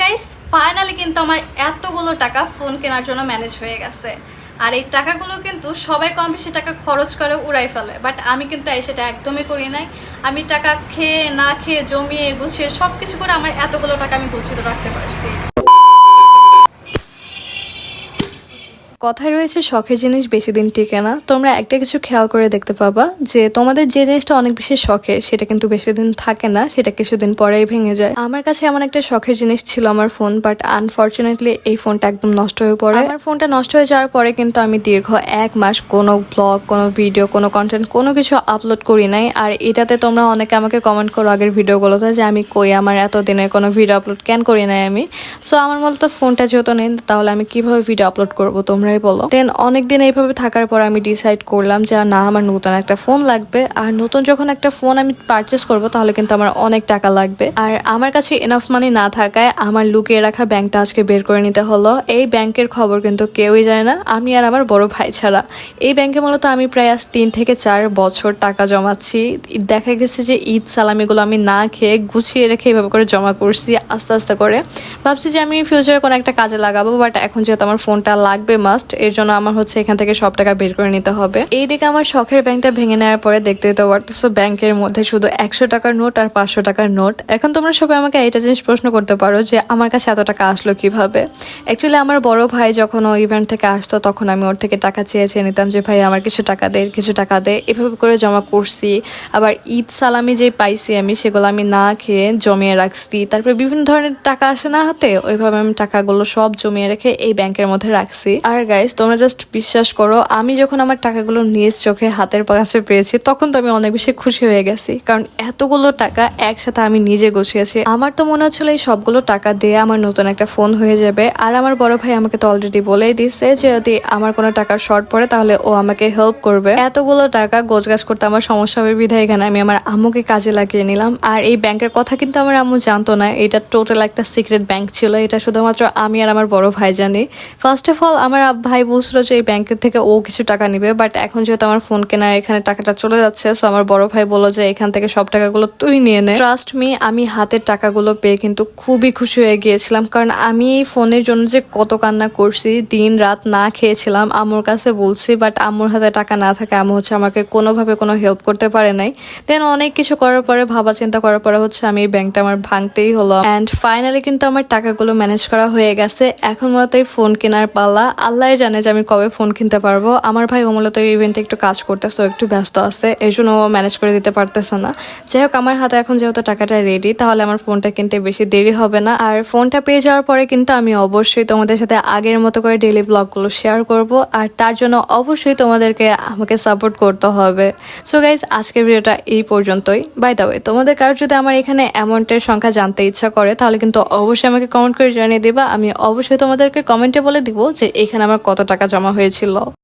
Guys finally কিন্তু আমার এতগুলো টাকা ফোন কেনার জন্য ম্যানেজ হয়ে গেছে। আর এই টাকাগুলো কিন্তু সবাই কম বেশি টাকা খরচ করে উড়াই ফেলে বাট আমি কিন্তু সেটা একদমই করি নাই। আমি টাকা খেয়ে, না খেয়ে, জমিয়ে, গুছিয়ে সব কিছু করে আমার এতগুলো টাকা আমি গুছিয়ে রাখতে পারছি। কথায় রয়েছে, শখের জিনিস বেশি দিন টিকে না। তোমরা একটা কিছু খেয়াল করে দেখতে পাবা যে, তোমাদের যে জিনিসটা অনেক বেশি শখের, সেটা কিন্তু বেশি দিন থাকে না, সেটা কিছুদিন পরেই ভেঙে যায়। আমার কাছে এমন একটা শখের জিনিস ছিল আমার ফোন বাট আনফর্চুনেটলি এই ফোনটা একদম নষ্ট হয়ে পড়ে। আমার ফোনটা নষ্ট হয়ে যাওয়ার পরে কিন্তু আমি দীর্ঘ এক মাস কোনো ব্লগ কোনো ভিডিও কোনো কন্টেন্ট কোনো কিছু আপলোড করি নাই। আর এটাতে তোমরা অনেকে আমাকে কমেন্ট করো আগের ভিডিওগুলোতে যে, আমি কই আমার এত দিনের কোনো ভিডিও আপলোড কেন করি নাই আমি? সো আমার মূলত ফোনটা যেহেতু নেই, তাহলে আমি কীভাবে ভিডিও আপলোড করব তোমরাই বলো। দেন অনেকদিন এইভাবে থাকার পর আমি ডিসাইড করলাম যে, না, আমার নতুন একটা ফোন লাগবে। আর নতুন যখন একটা ফোন আমি পারচেস করব, তাহলে কিন্তু আমার অনেক টাকা লাগবে। আর আমার কাছে এনাফ মানি না থাকায় আমার লুকিয়ে রাখা ব্যাংকটা আজকে বের করে নিতে হলো। এই ব্যাংকের খবর কিন্তু কেউই জানে না। আমি আর আমার বড় ভাই ছাড়া। এই ব্যাংকে মূলত আমি প্রায় আজ তিন থেকে চার বছর টাকা জমাচ্ছি। দেখা গেছে যে, ঈদ সালামিগুলো আমি না খেয়ে গুছিয়ে রেখে এইভাবে করে জমা করছি আস্তে আস্তে করে। ভাবছি যে, আমি ফিউচারে কোনো একটা কাজে লাগাবো বাট এখন যেহেতু আমার ফোনটা লাগবে মাস্ট এর জন্য আমার হচ্ছে এখান থেকে সব টাকা বের করে নিতে হবে। এইদিকে আমার শখের ব্যাংকটা ভেঙে নেওয়ার পরে দেখতে দিতে পারতেছো, ব্যাংকের মধ্যে শুধু একশো টাকার নোট আর পাঁচশো টাকার নোট। এখন তোমরা সবাই আমাকে এইটা জিনিস প্রশ্ন করতে পারো যে, আমার কাছে এত টাকা আসলো কীভাবে? অ্যাকচুয়ালি আমার বড় ভাই যখন ও ইভেন্ট থেকে আসতো, তখন আমি ওর থেকে টাকা চেয়ে চেয়ে নিতাম যে, ভাই, আমার কিছু টাকা দে, কিছু টাকা দে। এভাবে করে জমা করছি। আবার ঈদ সালামি যে পাইছি আমি, সেগুলো আমি না খেয়ে জমিয়ে রাখছি। তারপরে বিভিন্ন ধরনের টাকা আসে না হাতে, ওইভাবে আমি টাকাগুলো সব জমিয়ে রেখে এই ব্যাংকের মধ্যে রাখছি। আর গাইস তোমরা জাস্ট বিশ্বাস করো, আমি যখন আমার টাকাগুলো নিজ চোখে, হাতের কাছে পেয়েছি, তখন তো আমি অনেক বেশি খুশি হয়ে গেছি। কারণ এতগুলো টাকা একসাথে আমি নিজে গুছিয়েছি। আমার তো মনে হচ্ছিল এই সবগুলো টাকা দিয়ে আমার নতুন একটা ফোন হয়ে যাবে। আর আমার বড় ভাই আমাকে তো অলরেডি বলেই দিচ্ছে যে, যদি আমার কোনো টাকার শর্ট পড়ে, তাহলে ও আমাকে হেল্প করবে। এতগুলো টাকা গোছগাছ করতে আমার সমস্যা হবে বিধায় এখানে আমি আমার আম্মুকে কাজে লাগিয়ে নিলাম। আর এই ব্যাংকের কথা কিন্তু আমার আম্মু জানতো না। এটা টোটাল একটা সিক্রেট ব্যাংক ছিল। এটা শুধুমাত্র আমি আর আমার বড় ভাই জানি। ফার্স্ট অফ অল আমার ভাই বুঝলো যে এই ব্যাংকের থেকে ও কিছু টাকা নিবে বাট এখন যেহেতু আমার ফোন কেনার এখানে টাকাটা চলে যাচ্ছে সো আমার বড় ভাই বলল যে এখান থেকে সব টাকাগুলো তুই নিয়ে নে। ট্রাস্ট মি আমি হাতের টাকাগুলো পেয়ে কিন্তু খুবই খুশি হয়ে গিয়েছিলাম, কারণ আমি এই ফোনের জন্য যে কত কান্না করছি, দিন রাত না খেয়েছিলাম, আম্মুর কাছে বলছি বাট আম্মুর হাতে টাকা না থাকে, আম্মু হচ্ছে আমাকে কোনোভাবে কোনো হেল্প করতে পারে নাই। দেন অনেক কিছু করার পরে, ভাবা চিন্তা করার পরে হচ্ছে আমি এই ব্যাংকটা আমার ভাঙতেই হলো। অ্যান্ড ফাইনালি কিন্তু আমার টাকাগুলো ম্যানেজ করা হয়ে গেছে, এখন মূলত এই ফোন কেনার পাল্লা আল্লাহ জানে যে আমি কবে ফোন কিনতে পারব। আমার ভাই ও মূলত এই ইভেন্টে একটু কাজ করতেছে একটু ব্যস্ত আছে এই জন্য ও ম্যানেজ করে দিতে পারতেছে না। যাই হোক, আমার হাতে এখন যেহেতু টাকাটা রেডি তাহলে আমার ফোনটা কিনতে বেশি দেরি হবে না। আর ফোনটা পেয়ে যাওয়ার পরে কিন্তু আমি অবশ্যই তোমাদের সাথে আগের মতো করে ডেলি ব্লগগুলো শেয়ার করব। আর তার জন্য অবশ্যই তোমাদেরকে আমাকে সাপোর্ট করতে হবে। সো গাইজ আজকের ভিডিওটা এই পর্যন্তই। বাই দ্য ওয়ে তোমাদের কারোর যদি আমার এখানে অ্যামাউন্টের সংখ্যা জানতে ইচ্ছা করে, তাহলে কিন্তু অবশ্যই আমাকে কমেন্ট করে জানিয়ে দিবা। আমি অবশ্যই তোমাদেরকে কমেন্টে বলে দিব যে এখানে আমার কত টাকা জমা হয়েছিল?